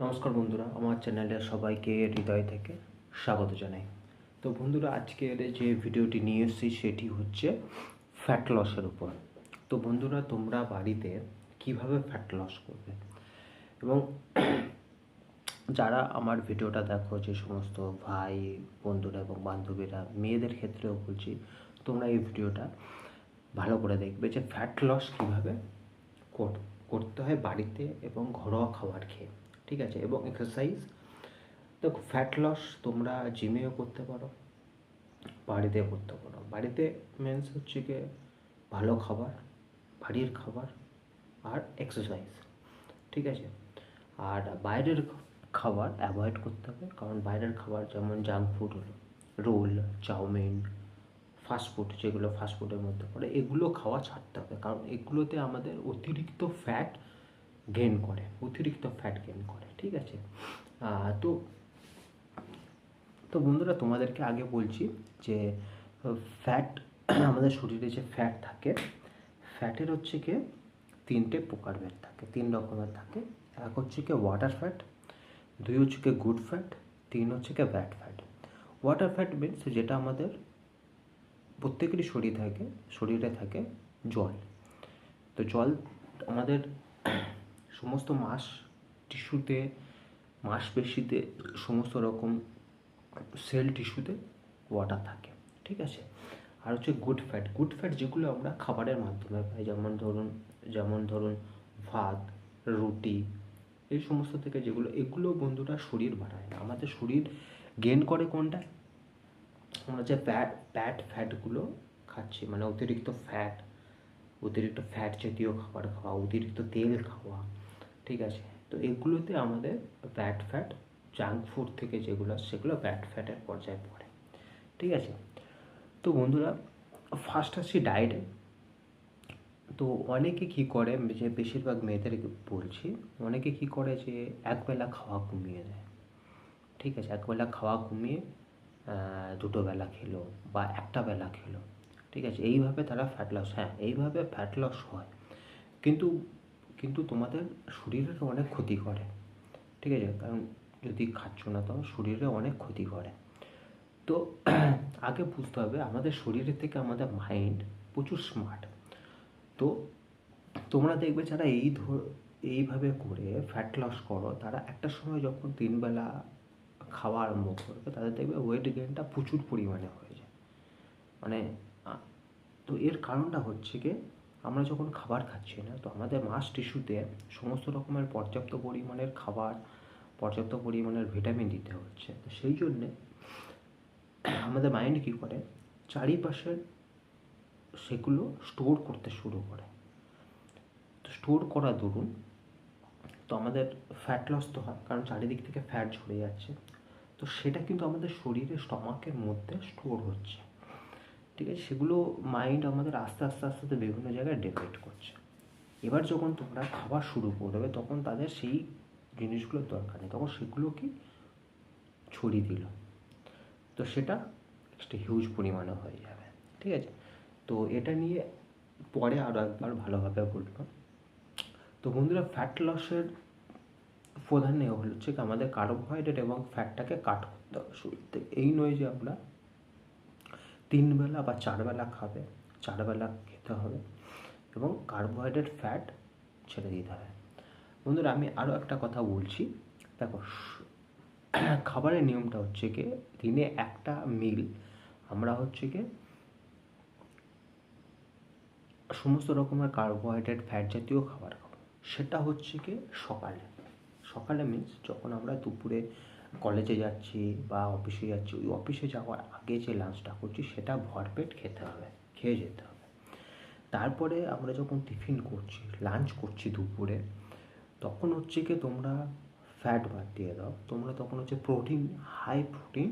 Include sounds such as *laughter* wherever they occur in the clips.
নমস্কার বন্ধুরা, আমার চ্যানেলে সবাইকে হৃদয় থেকে স্বাগত জানাই। তো বন্ধুরা, আজকের যে ভিডিওটি নিয়ে এসেছি সেটি হচ্ছে ফ্যাট লসের উপর। তো বন্ধুরা, তোমরা বাড়িতে কীভাবে ফ্যাট লস করবে? এবং যারা আমার ভিডিওটা দেখো, যে সমস্ত ভাই, বন্ধুরা এবং বান্ধবীরা, মেয়েদের ক্ষেত্রেও বলছি, তোমরা এই ভিডিওটা ভালো করে দেখবে যে ফ্যাট লস কীভাবে কর- করতে হয় বাড়িতে এবং ঘরোয়া খাবার খেয়ে। ঠিক আছে? এবং এক্সারসাইজ দেখো ফ্যাট লস তোমরা জিমেও করতে পারো বাড়িতে করতে পারো। বাড়িতে মেন্স হচ্ছে গিয়ে ভালো খাবার, বাড়ির খাবার আর এক্সারসাইজ ঠিক আছে? আর বাইরের খাবার অ্যাভয়েড করতে হবে, কারণ বাইরের খাবার যেমন জাঙ্ক ফুড হলো রোল, চাউমিন ফাস্টফুড যেগুলো ফাস্টফুডের মধ্যে পড়ে, এগুলো খাওয়া ছাড়তে হবে। কারণ এগুলোতে আমাদের অতিরিক্ত ফ্যাট গেন করে, অতিরিক্ত ফ্যাট গেন করে। ঠিক আছে? তো তো বন্ধুরা তোমাদেরকে আগে বলছি যে ফ্যাট আমাদের শরীরে যে ফ্যাট থাকে ফ্যাটের হচ্ছে কি, তিনটে প্রকার প্রকারভেদ থাকে, তিন রকমের থাকে। এক হচ্ছে কি ওয়াটার ফ্যাট দুই হচ্ছে কি গুড ফ্যাট তিন হচ্ছে কি bad fat water fat means যেটা আমাদের প্রত্যেকেরই শরীর থাকে, শরীরে থাকে জল। তো জল আমাদের সমস্ত মাস টিস্যুতে, মাসপেশিতে সমস্ত রকম সেল টিস্যুতে ওয়াটার থাকে, ঠিক আছে? আর হচ্ছে গুড ফ্যাট গুড ফ্যাট যেগুলো আমরা খাবারের মাধ্যমে পাই, যেমন ধরুন যেমন ধরুন ভাত, রুটি, এই সমস্ত থেকে যেগুলো, এগুলো বন্ধুরা শরীর বাড়ায় না। আমাদের শরীর গেন করে কোনটা? আমরা যে ফ্যাট ফ্যাট ফ্যাটগুলো খাচ্ছি মানে অতিরিক্ত ফ্যাট অতিরিক্ত ফ্যাট জাতীয় খাবার খাওয়া, অতিরিক্ত তেল খাওয়া, ঠিক আছে? তো এগুলোতে আমাদের ব্যাট ফ্যাট জাঙ্ক ফুড থেকে যেগুলো সেগুলো ব্যাট ফ্যাটের পর্যায়ে পড়ে। ঠিক আছে? তো বন্ধুরা ফার্স্ট আসছি ডায়েটে তো অনেকে কী করে, যে বেশিরভাগ মেয়েদের বলছি, অনেকে কী করে যে একবেলা খাওয়া কমিয়ে দেয়। ঠিক আছে? একবেলা খাওয়া কমিয়ে দুটো বেলা খেলো বা একটা বেলা খেলো। ঠিক আছে? এইভাবে তারা ফ্যাট লস হ্যাঁ এইভাবে ফ্যাট লস হয়। কিন্তু কিন্তু তোমাদের শরীরের অনেক ক্ষতি করে, ঠিক আছে? কারণ যদি খাচ্ছ না তো শরীরে অনেক ক্ষতি করে। তো *clears throat* আগে বুঝতে হবে, আমাদের শরীরের থেকে আমাদের মাইন্ড প্রচুর স্মার্ট তো তোমরা দেখবে যারা এই ধর, এইভাবে করে ফ্যাট লস করো, তারা একটা সময় যখন তিনবেলা খাওয়া আরম্ভ করবে, তাদের দেখবে ওয়েট গেনটা প্রচুর পরিমাণে হয়ে যায়। মানে তো এর কারণটা হচ্ছে কি আমরা যখন খাবার খাচ্ছি না, তো আমাদের মাস টিস্যুতে সমস্ত রকমের পর্যাপ্ত পরিমাণের খাবার, পর্যাপ্ত পরিমাণের ভিটামিন দিতে হচ্ছে। তো সেই জন্যে আমাদের মাইন্ড কী করে? চারিপাশের সেগুলো স্টোর করতে শুরু করে। তো স্টোর করা দরুন তো আমাদের ফ্যাট লস তো হয়, কারণ চারিদিক থেকে ফ্যাট ঝরে যাচ্ছে। তো সেটা কিন্তু আমাদের শরীরে স্টমাকের মধ্যে স্টোর হচ্ছে। ঠিক আছে সেগুলো মাইন্ড আমাদের আস্তে আস্তে আস্তে আস্তে বিভিন্ন জায়গায় ডেভেলপ করছে। এবার যখন তোমরা খাবার শুরু করবে, তখন তাদের সেই জিনিসগুলোর দরকার নেই। তখন সেগুলো কি? ছড়িয়ে দিল। তো সেটা একটা হিউজ পরিমাণে হয়ে যাবে। ঠিক আছে? তো এটা নিয়ে পরে আরও একবার ভালোভাবে বলব। তো বন্ধুরা ফ্যাট লসের প্রধান হচ্ছে কি, আমাদের কার্বোহাইড্রেট এবং ফ্যাটটাকে কাট করতে হবে শরীর থেকে। এই নয় যে আমরা তিন বেলা বা চার বেলা খাবে চার বেলা খেতে হবে এবং কার্বোহাইড্রেট ফ্যাট ছেড়ে দিতে হবে। বন্ধুরা, আমি আরও একটা কথা বলছি। দেখো, খাবারের নিয়মটা হচ্ছে কি, দিনে একটা মিল আমরা হচ্ছে কি, সমস্ত রকমের কার্বোহাইড্রেট ফ্যাট জাতীয় খাবার খাব। সেটা হচ্ছে কি সকালে। সকালে মিন্স যখন আমরা দুপুরে কলেজে যাচ্ছি বা অফিসে যাচ্ছি, ওই অফিসে যাওয়ার আগে যে লাঞ্চটা করছি, সেটা ভরপেট খেতে হবে, খেয়ে যেতে হবে। তারপরে আমরা যখন টিফিন করছি লাঞ্চ করছি দুপুরে, তখন হচ্ছে কি তোমরা ফ্যাট বাদ দিয়ে দাও। তোমরা তখন হচ্ছে protein high protein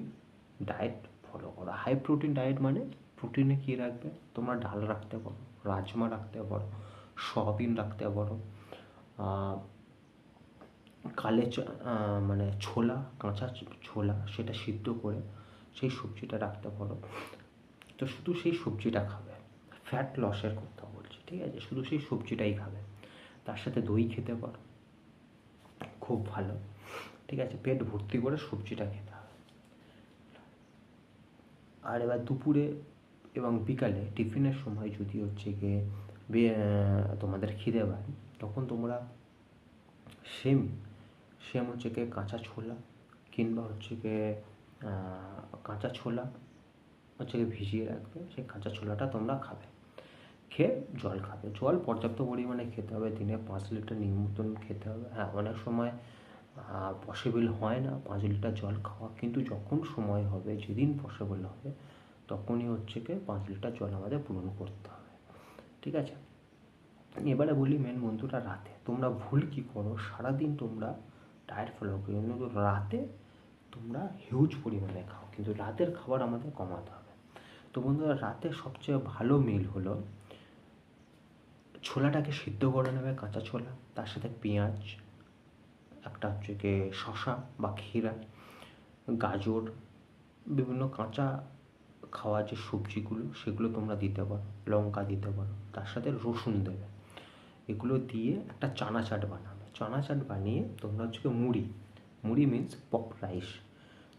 diet follow করো। হাই প্রোটিন ডায়েট মানে প্রোটিনে কী রাখবে? তোমরা ডাল রাখতে পারো, রাজমা রাখতে পারো, সয়াবিন রাখতে পারো কালে মানে ছোলা, কাঁচা ছোলা সেটা সিদ্ধ করে সেই সবজিটা রাখতে পারো। তো শুধু সেই সবজিটা খাবে। ফ্যাট লসের কথা বলছি, ঠিক আছে? শুধু সেই সবজিটাই খাবে। তার সাথে দই খেতে পারো। খুব ভালো, ঠিক আছে? পেট ভর্তি করে সবজিটা খেতে হবে। আর এবার দুপুরে এবং বিকালে টিফিনের সময় যদি হচ্ছে গিয়ে তোমাদের খিদে পায়, তখন তোমরা সেম সেম হচ্ছে গিয়ে কাঁচা ছোলা কিংবা হচ্ছে গিয়ে কাঁচা ছোলা হচ্ছে গিয়ে ভিজিয়ে রাখবে, সেই কাঁচা ছোলাটা তোমরা খাবে। খেয়ে জল খাবে। জল পর্যাপ্ত পরিমাণে খেতে হবে, দিনে পাঁচ লিটার নিয়মিতন খেতে হবে। হ্যাঁ অনেক সময় পসিবল হয় না পাঁচ লিটার জল খাওয়া, কিন্তু যখন সময় হবে, যেদিন পসিবল হবে, তখনই হচ্ছে কি পাঁচ লিটার জল আমাদের পূরণ করতে হবে। ঠিক আছে? এবারে বলি মেন বন্ধুটা রাতে তোমরা ভুল কি করো? সারাদিন তোমরা ডায়েট ফলো করো কিন্তু রাতে তোমরা হিউজ পরিমাণে খাও, কিন্তু রাতের খাবার আমাদের কমাতে হবে। তো বন্ধুরা, রাতে সবচেয়ে ভালো মিল হলো ছোলাটাকে সিদ্ধ করে নেবে কাঁচা ছোলা, তার সাথে পেঁয়াজ, একটা হচ্ছে গিয়ে শশা বা ক্ষীরা, গাজর, বিভিন্ন কাঁচা খাওয়া যে সবজিগুলো, সেগুলো তোমরা দিতে পারো, লঙ্কা দিতে পারো, তার সাথে রসুন দেবে। এগুলো দিয়ে একটা চানা চাট বানাবে চানা চাট বানিয়ে তোমরা হচ্ছে মুড়ি। মুড়ি মিন্স পপ রাইস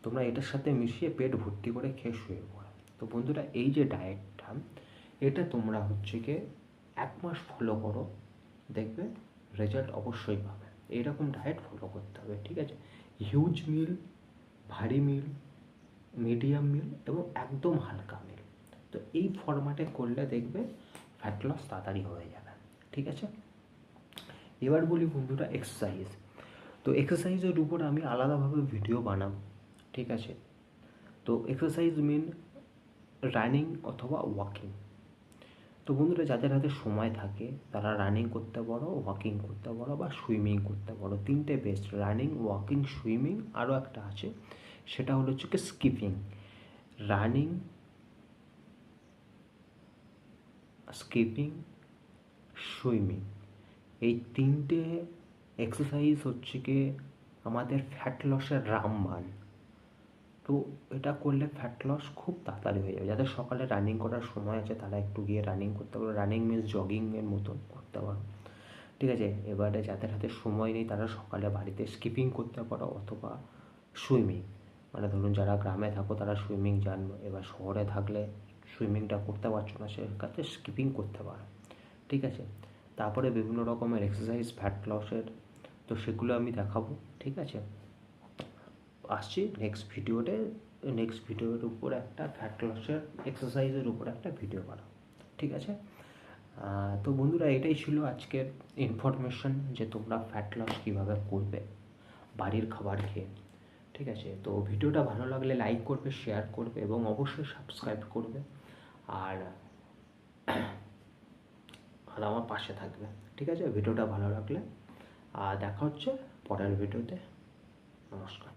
তোমরা এটার সাথে মিশিয়ে পেট ভর্তি করে খেয়ে শুয়ে পড়ো। তো বন্ধুরা, এই যে ডায়েটটা এটা তোমরা হচ্ছে গিয়ে এক মাস ফলো করো। দেখবে রেজাল্ট অবশ্যই পাবে। এইরকম ডায়েট ফলো করতে হবে, ঠিক আছে? হিউজ মিল ভারী মিল মিডিয়াম মিল এবং একদম হালকা মিল তো এই ফরম্যাটে করলে দেখবে ফ্যাট লস তাড়াতাড়ি হয়ে যাবে, ঠিক আছে? এবার বলি বন্ধুরা এক্সারসাইজ তো এক্সারসাইজের উপর আমি আলাদাভাবে ভিডিও বানাবো, ঠিক আছে? তো এক্সারসাইজ মিন রানিং অথবা ওয়াকিং তো বন্ধুরা, যাদের হাতে সময় থাকে, তারা রানিং করতে পারো ওয়াকিং করতে পারো বা সুইমিং করতে পারো। তিনটে বেস্ট রানিং ওয়াকিং সুইমিং আরও একটা আছে, সেটা হলো হচ্ছে স্কিপিং রানিং স্কিপিং সুইমিং এই তিনটে এক্সারসাইজ হচ্ছে কি আমাদের ফ্যাট লসের রামবান তো এটা করলে ফ্যাট লস খুব তাড়াতাড়ি হয়ে যাবে। যাদের সকালে রানিং করার সময় আছে, তারা একটু গিয়ে রানিং করতে পারো। রানিং মিনস জগিংয়ের মতন করতে পারো। ঠিক আছে? এবারে যাদের হাতে সময় নেই, তারা সকালে বাড়িতে স্কিপিং করতে পারো অথবা সুইমিং মানে ধরুন যারা গ্রামে থাকো, তারা সুইমিং জান এবার শহরে থাকলে সুইমিংটা করতে পারছ না, সেক্ষেত্রে স্কিপিং করতে পারো। ঠিক আছে? তারপরে বিভিন্ন রকমের এক্সারসাইজ ফ্যাট লসের তো সেগুলো আমি দেখাবো, ঠিক আছে? আসছি নেক্সট ভিডিওতে নেক্সট ভিডিওর উপর একটা ফ্যাট লসের এক্সারসাইজের উপর একটা ভিডিও বানাবো, ঠিক আছে? তো বন্ধুরা এটাই ছিল আজকের ইনফরমেশন যে তোমরা ফ্যাট লস কীভাবে করবে বাড়ির খাবার খেয়ে, ঠিক আছে? তো ভিডিওটা ভালো লাগলে লাইক করবে শেয়ার করবে এবং অবশ্যই সাবস্ক্রাইব করবে। আর আর আমার পাশে থাকবে। ঠিক আছে? ভিডিওটা ভালো লাগলে, আর দেখা হচ্ছে পরের ভিডিওতে। নমস্কার।